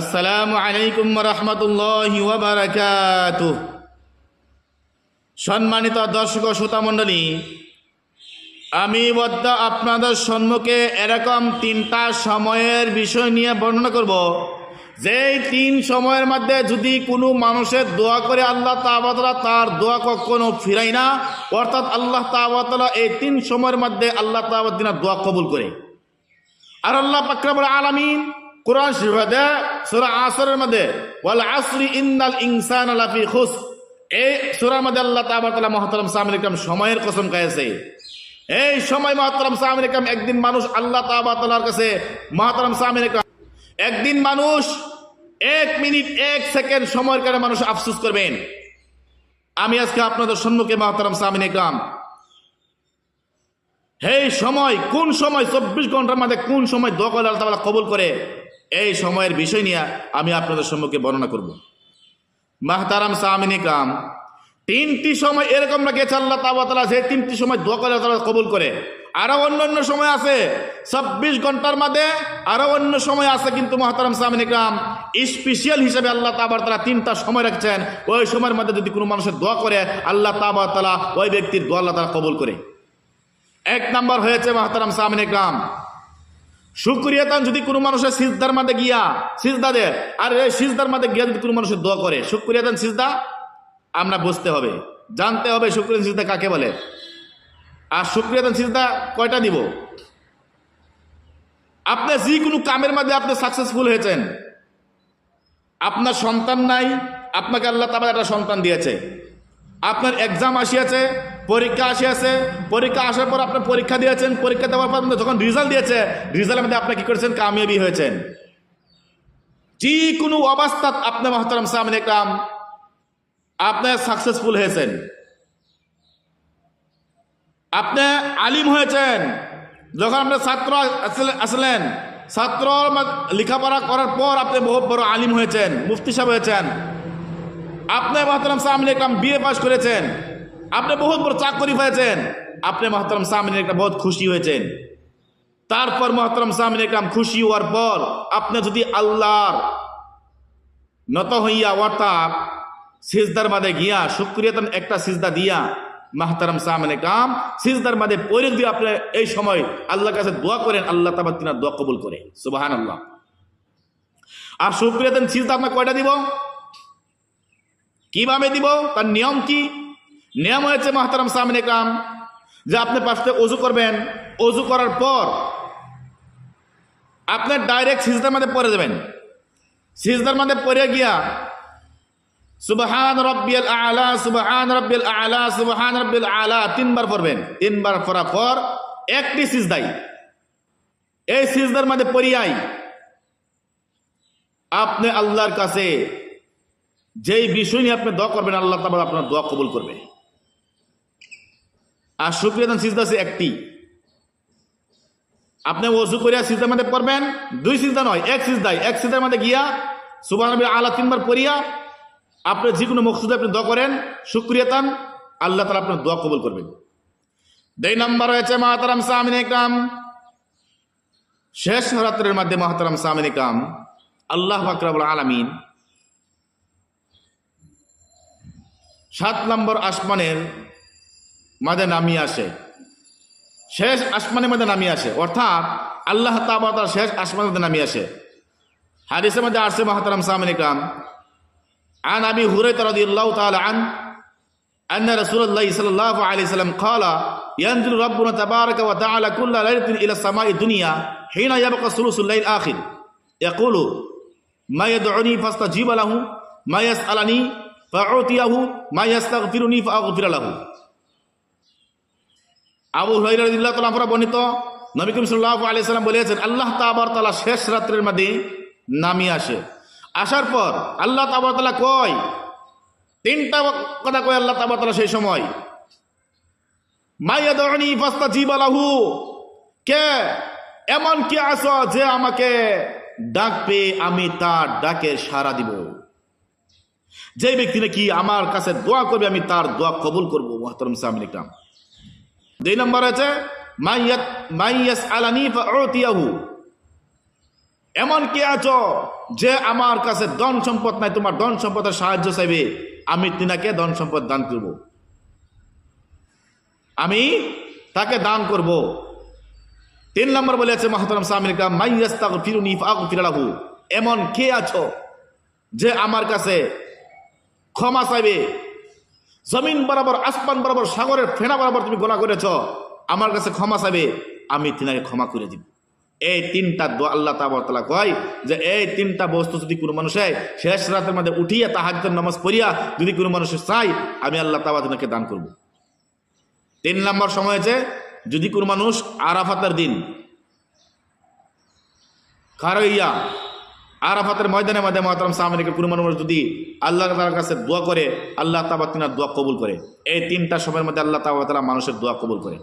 আসসালামু আলাইকুম রহমতুল্লাহ সম্মানিত দর্শক ও শ্রোতা মণ্ডলী আমি বদ্ধ আপনাদের সম্মুখে এরকম তিনটা সময়ের বিষয় নিয়ে বর্ণনা করব। যেই তিন সময়ের মধ্যে যদি কোনো মানুষের দোয়া করে আল্লাহ তাবাতলা তার দোয়া কখনো ফিরাই না, অর্থাৎ আল্লাহ তাবাতলা এই তিন সময়ের মধ্যে আল্লাহ তাবাদ্দিনা দোয়া কবুল করে। আর আল্লাহ পাকরাবুল আলামিন কোরআন শরীফে সূরা আসরের মধ্যে, ওয়াল আসরি ইন্নাল ইনসানা লাফি খুস এই সূরার মধ্যে আল্লাহ তাআলা মুহতারাম সামিল ইকরাম সময়ের কসম খাইছে এই সময় মুহতারাম সামিল ইকরাম একদিন মানুষ আল্লাহ তাআলার কাছে মুহতারাম সামিল ইকরাম একদিন মানুষ এক মিনিট, এক সেকেন্ড সময়ের কারণে মানুষ আফসোস করবেন। আমি আজকে আপনাদের সম্মুখে মুহতারাম সামিল ইকরাম এই সময় কোন সময় চব্বিশ ঘণ্টার মধ্যে কোন সময় করলে আল্লাহ কবুল করে? এই সময়ের বিষয় নিয়ে আমি আপনাদের সম্মুখে বর্ণনা করব। মাহতারাম সামিনী কাম, তিনটি সময় এরকম না গেছে আল্লাহ তাবাতলা যে তিনটি সময় দোয়া করে তাআলা কবুল করে। আরও অন্য অন্য সময় আছে চব্বিশ ঘণ্টার মধ্যে আরও অন্য সময় আছে কিন্তু মহাতারাম সামিনী কাম স্পেশাল হিসেবে আল্লাহ তাবার তালা তিনটা সময় রাখছেন। ওই সময়ের মধ্যে যদি কোনো মানুষের দোয়া করে, আল্লাহ তাবার তালা ওই ব্যক্তির দোয়া আল্লাহ তালা কবুল করে। এক নাম্বার হয়েছে মাহতারাম সামনে গ্রাম সুক্রিয়াতান যদি কোনো মানুষের সিজদার মাঝে গিয়া, সিজদা দে আর এই সিজদার মাঝে গিয়া যদি কোনো মানুষের দোয়া করে সুক্রিয়াতান সিজদা, আমরা বুঝতে হবে। জানতে হবে সুক্রিয়ান সিজদা কাকে বলে। আর সুক্রিয়াতান সিজদা কয়টা দিব? আপনি যে কোনো কামের মধ্যে আপনি সাকসেসফুল হয়েছেন। আপনার সন্তান নাই, আপনাকে আল্লাহ তাবার একটা সন্তান দিয়েছে। আপনার এক্সাম আসিয়াছে পরীক্ষা আসিয়াছে পরীক্ষা আসার পর আপনি পরীক্ষা দিয়েছেন, পরীক্ষা দেওয়ার পর যখন রেজাল্ট দিয়েছে রেজাল্টের মধ্যে আপনি কি করেছেন? কামিয়াবি হয়েছেন। যে কোনো অবস্থাত আপনি মহতারাম সামনে কাম আপনি সাকসেসফুল হয়েছেন। আপনি আলিম হয়েছেন। যখন আপনি ছাত্র আসলে- আসলেন, ছাত্র লেখাপড়া করার পর আপনি বহু বড় আলিম হয়েছেন, মুফতি সাহেব হয়েছেন। আপনি মহতরম সামনে একটা বিয়ে পাশ করেছেন। আপনি বহুত বড় চাকরি পেয়েছেন। আপনি মহতরম সামনে একটা বহুত খুশি হয়েছেন। তারপর মহতরম সামনে একটা খুশি হওয়ার পর আপনি যদি আল্লাহর নত হইয়া অর্থাৎ সিজদার মাদে গিয়া শুক্রিয়াতন একটা সিজদা দিয়া, মাহতারাম সামনে কাম সিজদার মাদে পরে দিয়ে আপনি এই সময় আল্লাহর কাছে দোয়া করেন, আল্লাহ তাবার তিনার দোয়া কবুল করে। সুবাহান আল্লাহ আর শুক্রিয়াতন সিজদা আপনার কয়টা দিব? কীভাবে দিব? তার নিয়ম কি? নিয়ম হয়েছে মাহতারাম সামনে কাম যে আপনি পাশে অজু করবেন অজু করার পর আপনার ডাইরেক্ট সিজদার মধ্যে পরে যাবেন। সিজদার মধ্যে পড়ে গিয়া, সুবহান রব্বিয়াল আলা, সুবহান রব্বিয়াল আলা, সুবহান রব্বিয়াল আলা তিনবার পড়বেন। তিনবার পড়ার পর একটি সিজদাই। এই সিজদার মধ্যে পড়িয়াই আপনি আল্লাহর কাছে যেই বিষয় নিয়ে আপনি দোয়া করবেন, আল্লাহ তাবার আপনার দোয়া কবুল করবে। আর সুক্রিয়াদান সিজদা আছে একটি। আপনি ওজু করিয়া সিজদার মধ্যে পড়বেন, দুই সিজদা নয়, এক সিজদাই। এক সিজদার মধ্যে গিয়া সুবাহ আলা তিনবার পড়িয়া আপনি যে কোনো মকসুদে আপনি দোয়া করেন সুক্রিয়াতান আল্লাহ তালা আপনার দোয়া কবুল করবেন। দুই নম্বর হয়েছে মাহাতারাম সামিন ইকরাম শেষ রাত্রের মধ্যে মাহাতারাম সামিন ইকরাম আল্লাহ আকরাবুল আলামিন। সাত নম্বর আসমানের মাঝে নামিয়ে আসে শেষ আসমানের মধ্যে নামিয়ে আসে অর্থাৎ আল্লাহ তাবাতার শেষ আসমানের মধ্যে নামিয়ে আসে হাদিসের মধ্যে আসছে মাহাতারাম সামিন ইকরাম عن ابي هريره رضي الله تعالى عنه ان رسول الله صلى الله عليه وسلم قال ينزل ربنا تبارك وتعالى كل ليله الى السماء الدنيا حين يبقى ثلث الليل الاخر يقول ما يدعوني فاستجيب له ما يسالني فاعطيه ما يستغفرني فاغفر له আবু তাআলা আমরা বর্ণিত, নবী করিম আলাইহি সাল্লাম বলেছেন, আল্লাহ তাআলা শেষ রাত্রের মধ্যে নামিয়ে আসে। আসার পর আল্লাহ তাবাতলা কয়, তিনটা কথা কয় আল্লাহ তাবাতলা সেই সময়। মাইয়া দরনি ফাস্তা জিবালাহু কে এমন কে আস যে আমাকে ডাকবে, আমি তার ডাকে সাড়া দিব। যে ব্যক্তি নাকি আমার কাছে দোয়া করবে, আমি তার দোয়া কবুল করব, মহতরম সামিল ইকরাম। দুই নম্বর আছে এমন কে আছো যে আমার কাছে ধন সম্পদ নাই, তোমার ধন সম্পদের সাহায্য চাইবে? আমি তিনাকে ধন সম্পদ দান করব। আমি তাকে দান করব। তিন নম্বর বলেছে মহাতরম সামিরিকা মাইয়াস্তাক ফিরুনি ফাক ফিরালাহু এমন কে আছো যে আমার কাছে ক্ষমা চাইবে? জমিন বরাবর, আসমান বরাবর, সাগরের ফেনা বরাবর তুমি গোনা করেছ, আমার কাছে ক্ষমা চাইবে, আমি তিনাকে ক্ষমা করে দিব। এই তিনটা দোয়া আল্লাহ তালা কয় যে, এই তিনটা বস্তু যদি কোনো মানুষে শেষ রাতের মধ্যে উঠিয়া তাহাজের নামাজ পড়িয়া যদি কোনো মানুষের চাই আমি আল্লাহ তাবা তিনাকে দান করব। তিন নম্বর সময় আছে যদি কোনো মানুষ আরাফাতের দিন, খারইয়া আরাফাতের ময়দানে মধ্যে মহাতারাম সামরিকে কোনো মানুষ যদি আল্লাহ তালার কাছে দোয়া করে, আল্লাহ তাবা তিনার দোয়া কবুল করে। এই তিনটা সময়ের মধ্যে আল্লাহ তাবা তালা মানুষের দোয়া কবুল করে।